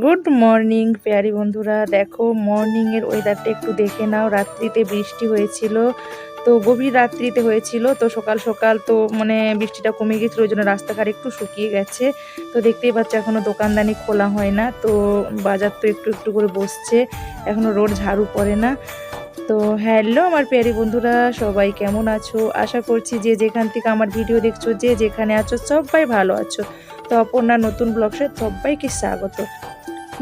Good morning পেয়ারি বন্ধুরা। দেখো মর্নিংয়ের ওয়েদারটা একটু দেখে নাও। রাত্রিতে বৃষ্টি হয়েছিল, তো গভীর রাত্রিতে হয়েছিল, তো সকাল সকাল তো মানে বৃষ্টিটা কমে গেছিল, ওই জন্য রাস্তাঘাট একটু শুকিয়ে গেছে। তো দেখতেই পাচ্ছ এখনও দোকানদানি খোলা হয় না, তো বাজার তো একটু একটু করে বসছে। এখনও রোড ঝাড়ু পড়ে না। তো হ্যালো আমার পেয়ারি বন্ধুরা, সবাই কেমন আছো? আশা করছি যে যেখান থেকে আমার ভিডিও দেখছ, যে যেখানে আছো, সবাই ভালো আছো। তো অপর্ণা নতুন ব্লগসে সবাইকে স্বাগত।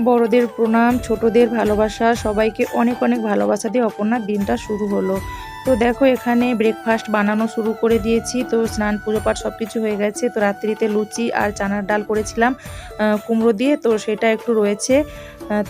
বড়দের প্রণাম ছোটদের ভালোবাসা সবাইকে অনেক অনেক ভালোবাসা দিয়ে অপর্ণার দিনটা শুরু হলো। তো দেখো, এখানে ব্রেকফাস্ট বানানো শুরু করে দিয়েছি। তো স্নান পুজো পাঠ সব কিছু হয়ে গেছে। তো রাত্রিতে লুচি আর চানার ডাল করেছিলাম কুমড়ো দিয়ে। তো সেটা একটু রয়েছে।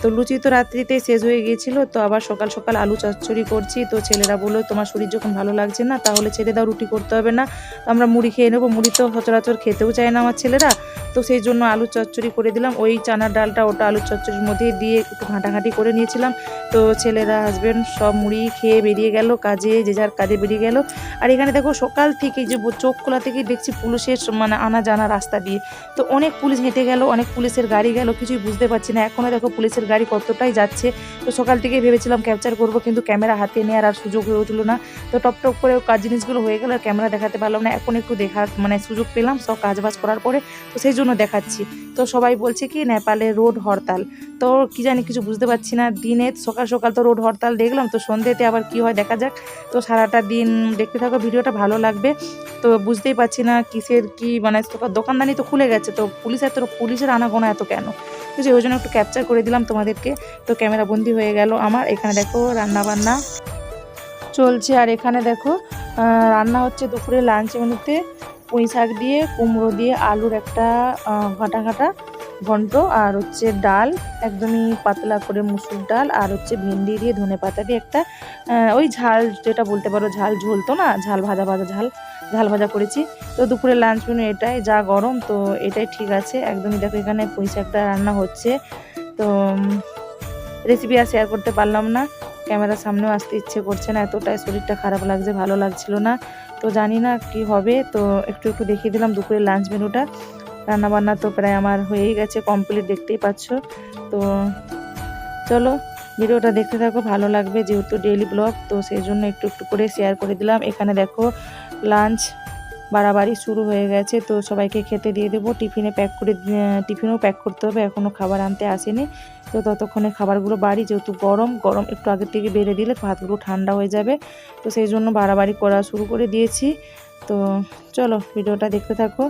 তো লুচি তো রাত্রিতে শেষ হয়ে গিয়েছিল। তো আবার সকাল সকাল আলু চচ্চড়ি করছি। তো ছেলেরা বলল, তোমার শরীর যখন ভালো লাগছে না, তাহলে ছেড়ে দাও, রুটি করতে হবে না। তো আমরা মুড়ি খেয়ে নেব। মুড়ি তো সচরাচর খেতেও চায় না আমার ছেলেরা। তো সেই জন্য আলু চচ্চড়ি করে দিলাম। ওই চানার ডালটা ওটা আলু চচ্চড়ির মধ্যে দিয়ে একটু ঘাঁটাঘাঁটি করে নিয়েছিলাম। তো ছেলেরা হাজবেন্ড সব মুড়ি খেয়ে বেরিয়ে গেল। কাজে যে যার কাজে বেরিয়ে গেল। আর এখানে দেখো সকাল থেকে যে চোখ খোলা থেকেই দেখছি পুলিশের মানে আনা জানা রাস্তা দিয়ে। তো অনেক পুলিশ হেঁটে গেল, অনেক পুলিশের গাড়ি গেল, কিছুই বুঝতে পারছি না। এখনও দেখো পুলিশের গাড়ি কতটাই যাচ্ছে। তো সকাল থেকে ভেবেছিলাম ক্যাপচার করব, কিন্তু ক্যামেরা হাতে নেওয়ার আর সুযোগ হয়ে উঠল না। তো টপ টপ করে কাজ জিনিসগুলো হয়ে গেল, আর ক্যামেরা দেখাতে পারলাম না। এখন একটু দেখা মানে সুযোগ পেলাম সব কাজ বাজ করার পরে। তো সেই জন্য দেখাচ্ছি। তো সবাই বলছে কি, নেপালে রোড হরতাল। তো কি জানি কিছু বুঝতে পারছি না। দিনে সকাল সকাল তো রোড হরতাল দেখলাম, তো সন্ধ্যেতে আবার কি হয় দেখা যাক। তো সারাটা দিন দেখতে থাকো, ভিডিওটা ভালো লাগবে। তো বুঝতেই পারছি না কিসের কি মানে দোকা- দোকানদানি তো খুলে গেছে, তো পুলিশ এত, পুলিশের আনাগোনা এত কেন? বুঝছি ওই জন্য একটু ক্যাপচার করে দিলাম তোমাদেরকে। তো ক্যামেরা বন্দি হয়ে গেল আমার, এখানে দেখো রান্না বান্না চলছে। আর এখানে দেখো রান্না হচ্ছে দুপুরে লাঞ্চ মেনুতে পুঁই শাক দিয়ে, কুমড়ো দিয়ে, আলুর একটা ঘাটা ঘাটা। ঘন্ট আর হচ্ছে ডাল, একদমই পাতলা করে মুসুর ডাল আর হচ্ছে ভেন্ডি দিয়ে ধনে পাতা দিয়ে একটা ওই ঝাল যেটা বলতে পারো ঝাল ঝোল তো না, ঝাল ভাজা ভাজা ঝাল ঝাল ভাজা করেছি। তো দুপুরে লাঞ্চ মেনু এটাই, যা গরম তো এটাই ঠিক আছে। একদমই দেখো এখানে পুঁই শাকটা রান্না হচ্ছে। তো রেসিপি আর শেয়ার করতে পারলাম না। ক্যামেরার সামনেও আসতে ইচ্ছে করছে না, এতটাই শরীরটা খারাপ লাগছে, ভালো লাগছিল না। তো জানি না কি হবে, তো একটু একটু দেখিয়ে দিলাম দুপুরের লাঞ্চ মেনুটা রান্নাবান্না তো প্রায় আমার হয়েই গেছে কমপ্লিট দেখতেই পাচ্ছ। তো চলো, ভিডিওটা দেখতে থাকো, ভালো লাগবে যেহেতু ডেইলি ব্লগ তো সেই জন্য একটু একটু করে শেয়ার করে দিলাম। এখানে দেখো লাঞ্চ বাড়াবাড়ি শুরু হয়ে গেছে, তো সবাইকে খেতে দিয়ে দেবো। টিফিনে প্যাক করে টিফিনেও প্যাক করতে হবে এখনও খাবার আনতে আসেনি। তো ততক্ষণে খাবারগুলো বাড়ি, যেহেতু গরম গরম একটু আগের থেকে বেড়ে দিলে ভাতগুলো ঠান্ডা হয়ে যাবে। তো সেই জন্য বাড়াবাড়ি করা শুরু করে দিয়েছি। তো চলো, ভিডিওটা দেখতে থাকো।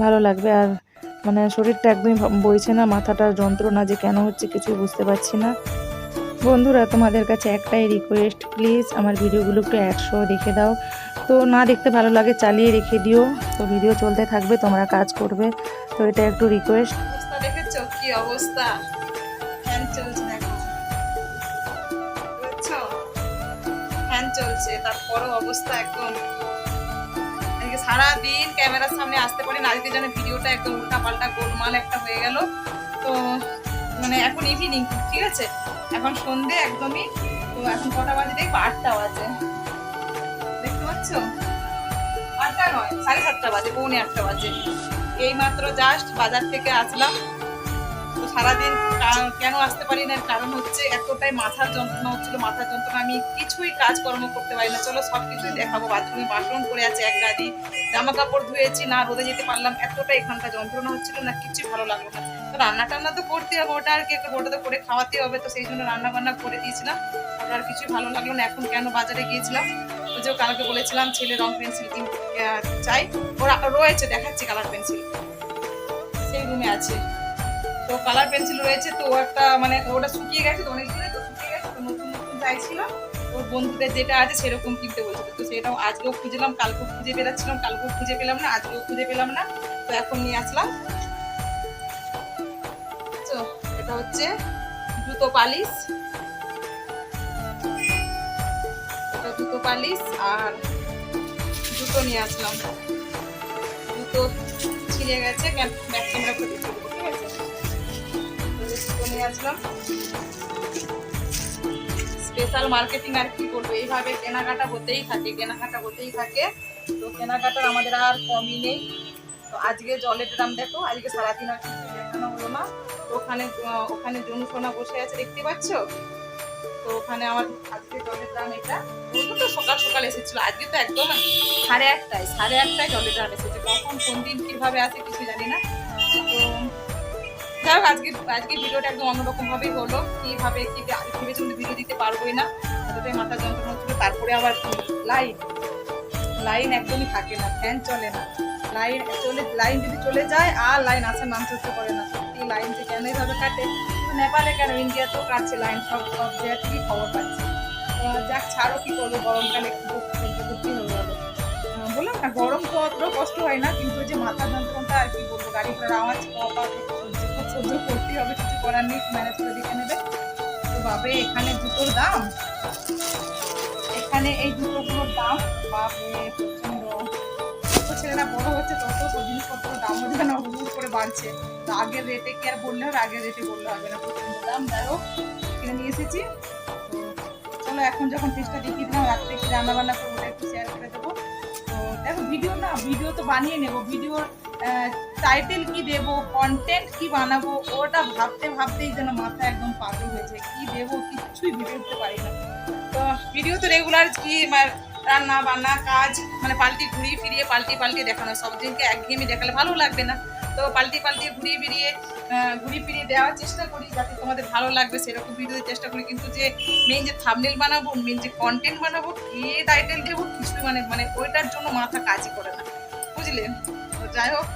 ভালো লাগবে। আর মানে শরীরটা একদমই বইছে না মাথাটা যন্ত্রণা যে কেন হচ্ছে কিছুই বুঝতে পারছি না। বন্ধুরা, তোমাদের কাছে একটাই রিকোয়েস্ট প্লিজ আমার ভিডিওগুলো একটু একশো দেখে দাও। তো না দেখতে ভালো লাগে চালিয়ে রেখে দিও। তো ভিডিও চলতে থাকবে, তোমরা কাজ করবে। তো এটা একটু রিকোয়েস্ট চলছে তারপরও অবস্থা একদম সারাদিন ক্যামেরার সামনে আসতে পারি না। আজকে যেন ভিডিওটা একদম উল্টাপাল্টা গোলমাল একটা হয়ে গেল। তো মানে এখন ইভিনিং ঠিক আছে? এখন সন্ধে একদমই। তো এখন কটা বাজে দেখব? আটটা বাজে। দেখতে পাচ্ছ? আটটা নয়, সাড়ে সাতটা বাজে, পৌনে আটটা বাজে। এই মাত্র জাস্ট বাজার থেকে আসলাম। সারাদিন কেন আসতে পারি না? কারণ হচ্ছে এতটাই মাথার যন্ত্রণা হচ্ছিল মাথার যন্ত্রণা। আমি কিছুই কাজকর্ম করতে পারি না। চলো সব কিছুই দেখাবো। বাথরুমে বাথরুম করে আছে এক গাদি জামা কাপড় ধুয়েছি, না রোদে যেতে পারলাম। এতটা এখানকার যন্ত্রণা হচ্ছিল না, কিছুই ভালো লাগল না। তো রান্না টান্না তো করতে হবে, ওটা আর কি ওটা তো করে খাওয়াতে হবে। তো সেই জন্য রান্না বান্না করে দিয়েছিলাম। তারপর আর কিছুই ভালো লাগল না। এখন কেন বাজারে গিয়েছিলাম? যে কালকে বলেছিলাম ছেলে রং পেন্সিল চাই। ওরা রয়েছে, দেখাচ্ছি কালার পেন্সিল। সেই রুমে আছে। তো কালার পেন্সিল রয়েছে, তো একটা মানে ওটা শুকিয়ে গেছে, তো অনেক দিনে তো শুকিয়ে গেছে, তো নতুন নতুন চাইছিল। ওর বন্ধুদের যেটা আছে সেরকম কিনতে বলছিল, তো সেটাও আজকেও খুঁজলাম, কালকেও খুঁজে বেড়াচ্ছিলাম, কালকেও খুঁজে পেলাম না, আজকেও খুঁজে পেলাম না, তো এখন নিয়ে আসলাম। তো এটা হচ্ছে জুতো পালিশ। এটা জুতো পালিশ আর জুতো নিয়ে আসলাম। জুতো ছিঁড়ে গেছে, ব্যাক ক্যামেরা করে আসলাম। স্পেশাল মার্কেটিং আর কি করব? এইভাবে কেনাকাটা হতেই থাকে, কেনাকাটা হতেই থাকে। তো কেনাকাটার আমাদের আর কমই নেই। তো আজকে জলের দাম দেখো, আজকে সারাদিন আর কিছু দেখানো হলো না। ওখানে ওখানে জনুসোনা বসে আছে, দেখতে পাচ্ছ? তো ওখানে আমার আজকে জলের দাম এটা। তো সকাল সকাল এসেছিল, আজকে তো একদম সাড়ে একটায় সাড়ে একটায় জলের দাম এসেছে। কখন, কোন দিন কীভাবে আসে কিছু জানি না। যাই হোক আজকে আজকে ভিডিওটা একদম অন্যরকম ভাবেই হলো। কীভাবে কি ভেবেছিলাম ভিডিও দিতে পারবোই না। এতটাই মাথা যন্ত্রণা হচ্ছিল। তারপরে আবার লাইট লাইন একদমই থাকে না ফ্যান চলে না। লাইন চলে লাইন যদি চলে যায়, আর লাইন আসার নাম চলতে পারে না। সত্যি লাইন যে কেন এইভাবে কাটে? নেপালে কেন? ইন্ডিয়াতেও কাটছে লাইন সব সব জায়গা থেকেই খবর পাচ্ছি। যাক, ছাড়ো কি করব? গরমকালে একটু বললাম না, গরম তো অত কষ্ট হয় না, কিন্তু যে মাথা যন্ত্রণাটা আর কি বলব, গাড়ি ঘোড়ার আওয়াজ কপা সহ্য সহ্য করতেই হবে, কিছু করার নেই ম্যানেজ করে দেখে নেবে। তো বাবে এখানে জুতোর দাম? এখানে এই জুতোগুলোর দাম? বাপরে যত ছেলেরা বড় হচ্ছে, তত সব জিনিসপত্রের দামও যেন হুড় করে বাড়ছে। তো আগের রেটে কি আর বললে হবে? আগের রেটে বললে হবে না প্রচণ্ড দাম। যাই হোক, কিনে নিয়ে এসেছি। চলো, এখন যখন ফিসটা দেখিয়ে দিলাম, রাত্রে কি রান্না বান্না করব, একটু শেয়ার করে দেবো। তো দেখো ভিডিও না ভিডিও তো বানিয়ে নেব। ভিডিওর টাইটেল কি দেব কন্টেন্ট কি বানাবো, ওটা ভাবতে ভাবতেই যেন মাথা একদম পাগল হয়েছে কি দেবো, কিছুই ভেবে উঠতে পারি না। তো ভিডিও তো রেগুলার কি রান্না বান্না, কাজ মানে পাল্টি ঘুরিয়ে ফিরিয়ে পাল্টি পাল্টি দেখানো, সব দিনকে একঘেয়েমি দেখালে ভালো লাগবে না। তো পাল্টি পাল্টি ঘুরিয়ে ফিরিয়ে ঘুরিয়ে ফিরিয়ে দেওয়ার চেষ্টা করি, যাতে তোমাদের ভালো লাগবে, সেরকম ভিডিও চেষ্টা করি। কিন্তু যে মেইন যে থামনেল বানাবো মেন যে কন্টেন্ট বানাবো কে টাইটেল দেবো, কিছুই মানে মানে ওইটার জন্য মাথা কাজই করে না। বুঝলে? তো যাই হোক,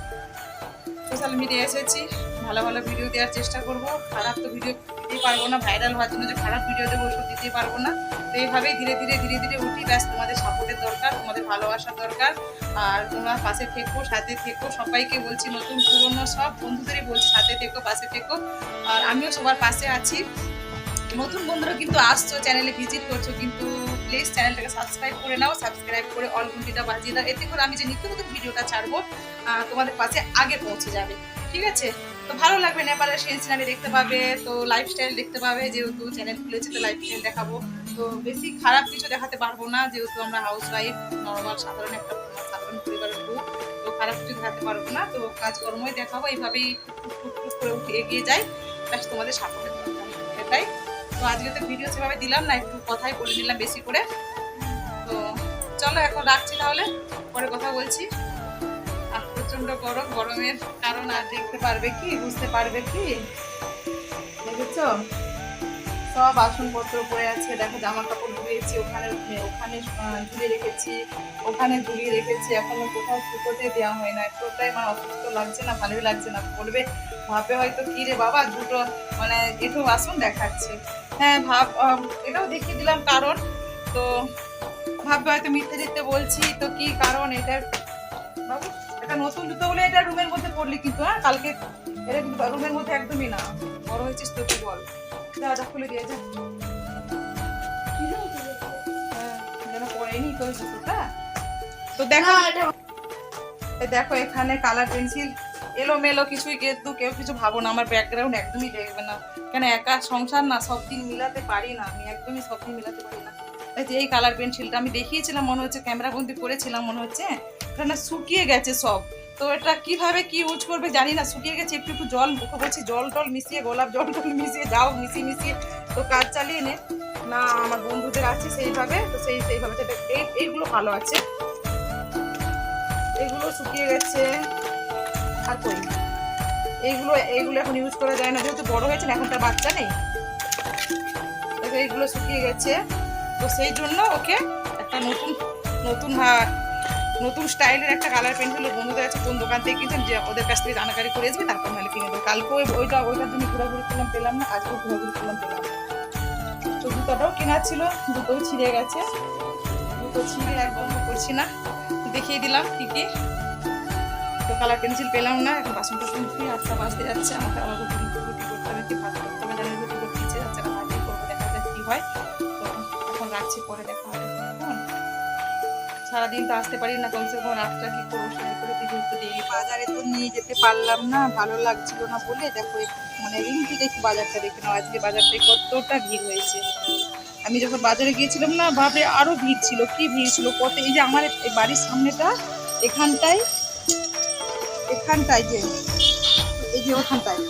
সোশ্যাল মিডিয়া এসেছি, ভালো ভালো ভিডিও দেওয়ার চেষ্টা করব। খারাপ তো ভিডিও দিতেই পারব না ভাইরাল হওয়ার জন্য যে খারাপ ভিডিও দেবো ওসব দিতেই পারব না। তো এইভাবেই ধীরে ধীরে ধীরে ধীরে উঠি, ব্যাস তোমাদের সাপোর্টের দরকার, তোমাদের ভালোবাসার দরকার। আর তোমরা পাশে থেকো, সাথে থেকো, সবাইকে বলছি নতুন পুরনো সব বন্ধুদেরই বলছি সাথে থেকো, পাশে থেকো। আর আমিও সবার পাশে আছি। নতুন বন্ধুরা কিন্তু আসছো চ্যানেলে ভিজিট করছ, কিন্তু প্লিজ চ্যানেলটাকে সাবস্ক্রাইব করে নাও সাবস্ক্রাইব করে অল ঘন্টিটা বাজিয়ে দাও। এতে করে আমি যে নিত্য নতুন ভিডিওটা ছাড়বো তোমাদের পাশে আগে পৌঁছে যাবে। ঠিক আছে? তো ভালো লাগবে নেপালের সেই সিনারি দেখতে পাবে, তো লাইফস্টাইল দেখতে পাবে, যেহেতু চ্যানেল খুলেছে, তো লাইফস্টাইল দেখাবো। তো বেশি খারাপ কিছু দেখাতে পারব না, যেহেতু আমরা হাউস ওয়াইফ নর্মাল সাধারণ একটা সাধারণ পরিবারের লোক, তো খারাপ কিছু দেখাতে পারব না। তো কাজকর্মই দেখাবো, এইভাবেই টুক টুক করে উঠে এগিয়ে যাই। ব্যাস, তোমাদের দরকার এটাই। তো আজকে তো ভিডিও সেভাবে দিলাম না, একটু কথাই বলে নিলাম বেশি করে। তো চলো এখন রাখছি তাহলে, পরে কথা বলছি। আর প্রচণ্ড গরম, গরমের কারণ আর দেখতে পারবে কি, বুঝতে পারবে কি? দেখেছ? সব বাসনপত্র পড়ে আছে, দেখো জামা কাপড় ধুয়েছি, ওখানে ওখানে ঝুলিয়ে রেখেছি, ওখানে ঝুলিয়ে রেখেছি, এখনও কোথাও শুকোতে দেওয়া হয় না। একটুটাই মানে অসুস্থ লাগছে না, ভালোই লাগছে না বলবে ভাবে হয়তো, কি রে বাবা, দুটো মানে এটো বাসন দেখাচ্ছে। হ্যাঁ ভাব এটাও দেখিয়ে দিলাম কারণ। তো ভাববে হয়তো মিথ্যে দিতে বলছি তো কি কারণ এটা? বাবু এটা নতুন জুতো বলে এটা রুমের মধ্যে পড়লি কিন্তু হ্যাঁ? কালকে এটা কিন্তু রুমের মধ্যে একদমই না। বড় হয়েছিস তো তুই বল। যা যা খুলে দিয়ে যা। হ্যাঁ, যেন পড়েনি তো জুতোটা। তো দেখো দেখো এখানে কালার পেন্সিল এলোমেলো কিছুই কিন্তু কেউ কিছু ভাবো না, আমার ব্যাকগ্রাউন্ড একদমই দেখবে না। কেন একা সংসার না, সব দিন মিলাতে পারি না, আমি একদমই সব দিন মিলাতে পারি না। যে এই কালার পেন্সিলটা আমি দেখিয়েছিলাম, মনে হচ্ছে ক্যামেরা বন্দি করেছিলাম, মনে হচ্ছে এটা না শুকিয়ে গেছে সব। তো এটা কীভাবে কি ইউজ করবে জানি না, শুকিয়ে গেছে, একটু একটু জল মুখে বলছি, জল টল মিশিয়ে, গোলাপ জল টল মিশিয়ে, যাও, মিশিয়ে মিশিয়ে। তো কাজ চালিয়ে নে। না, আমার বন্ধুদের আছে সেইভাবে, তো সেই সেইভাবে। সেটা এই এইগুলো ভালো আছে। এগুলো শুকিয়ে গেছে। আর কই এইগুলো এইগুলো এখন ইউজ করা যায় না। যেহেতু বড় হয়েছে এখন তার বাচ্চা নেই। দেখো, এইগুলো শুকিয়ে গেছে। তো সেই জন্য ওকে একটা নতুন নতুন নতুন স্টাইলের একটা কালার পেন্সিল বন্ধুদের আছে কোন দোকান থেকে কিনছেন, যে ওদের কাছ থেকে জানাকারি করে আসবে তারপর নাহলে কিনে দেবো। কালকে ওই, ওইটা, ওইটার জন্য ঘোরাঘুরি করলাম, পেলাম না আজকেও ঘোরাঘুরি করলাম, পেলাম তো জুতাটাও কেনার ছিল, জুতোও ছিঁড়ে গেছে। জুতো ছিঁড়ে একদম করছি না। দেখিয়ে দিলাম কি কি। তো কালার পেন্সিল পেলাম না, এখন বাসন টাসন ধুয়ে আটটা বাজতে যাচ্ছে, আমাকে আবার রুটি রুটি করতে হবে, কি ভাত করতে হবে জানি রুটি করতে ইচ্ছে যাচ্ছে না ভাজি করব, দেখা যাক কি হয়। তো এখন রাখছি, পরে দেখা হবে সারাদিন তো আসতে পারি না, কমসে কম রাতটা কি করব, সারা করে কিছু একটু দেরি বাজারে তো নিয়ে যেতে পারলাম না, ভালো লাগছিল না বলে, দেখো মানে রিমটি দেখি বাজারটা দেখে নাও, আজকে বাজারটায় কতটা ভিড় হয়েছে। আমি যখন বাজারে গিয়েছিলাম না, ভাবে আরও ভিড় ছিল, কি ভিড় ছিল কত এই যে আমার এই বাড়ির সামনেটা, এখানটায় এখানটায় যে, এই যে ওখানটায়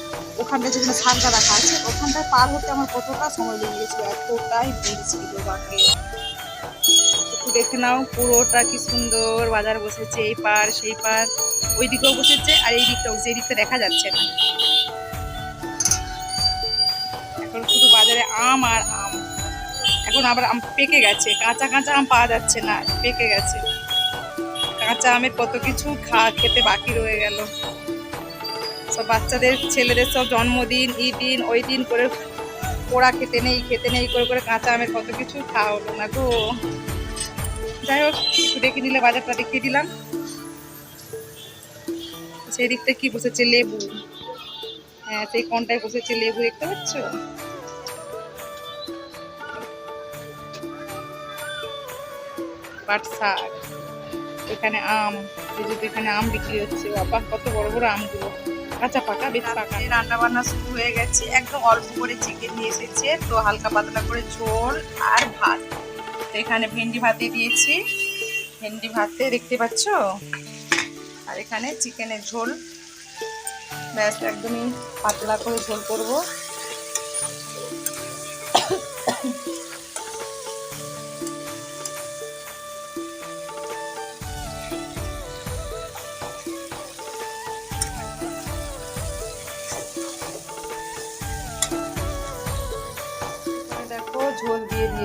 ওখানটায় যেখানে সারটা রাখা আছে, ওখানটায় পার হতে আমার কতটা সময় লেগে গেছিল, এতটাই ভিড় বাকি একটু দেখে নাও, পুরোটা কি সুন্দর বাজার বসেছে, এই পার, সেই পার, ওই দিকেও বসেছে আর এই দিকটাও, যে দিকটা দেখা যাচ্ছে না। এখন শুধু বাজারে আম আর আম। এখন আবার আম পেকে গেছে, কাঁচা কাঁচা আম পাওয়া যাচ্ছে না, পেকে গেছে। কাঁচা আমের কত কিছু খা, খেতে বাকি রয়ে গেল। সব বাচ্চাদের, ছেলেদের সব জন্মদিন ই দিন ওই দিন করে পোড়া খেতে নেই খেতে নেই, করে করে কাঁচা আমের কত কিছু খাওয়া হলো না গো। যাই হোক দেখে নিলে বাজারটা দেখিয়ে দিলাম। সেই দিকটা কি বসেছে? লেবু। হ্যাঁ সেই কোনটায় বসেছে লেবু দেখতে পাচ্ছ? পাট শাক এখানে আম এই যে এখানে আম বিক্রি হচ্ছে বাবা কত বড় বড় আমগুলো। কাঁচা পাকা বেশ পাকা। রান্না বান্না শুরু হয়ে গেছে। একদম অল্প করে চিকেন নিয়ে এসেছে তো হালকা পাতলা করে ঝোল আর ভাত। তো এখানে ভেন্ডি ভাতে দিয়েছি। ভেন্ডি ভাতে দেখতে পাচ্ছ? আর এখানে চিকেনের ঝোল। ব্যাস একদমই পাতলা করে ঝোল করব।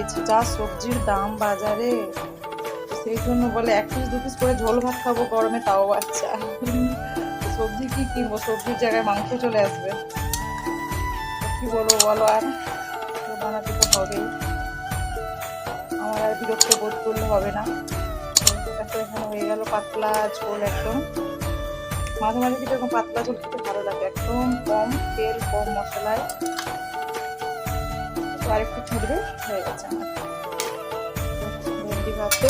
দিয়েছি, যা সবজির দাম বাজারে। সেই জন্য বলে এক পিস দু পিস করে ঝোল ভাত খাব গরমে, তাও বাচ্চা। সবজি কি কিনবো? সবজির জায়গায় মাংস চলে আসবে। কি বলব বলো আর? বানাতে তো হবেই। আমার আর বিরক্ত বোধ করলে হবে না। এখানে হয়ে গেল পাতলা ঝোল একদম। মাঝে মাঝে কিন্তু এরকম পাতলা ঝোল খেতে ভালো লাগে। একদম কম তেল, কম মশলায়। তো আরেকটু ছুটবে হয়ে গেছে আমার। ভেন্ডি ভাতে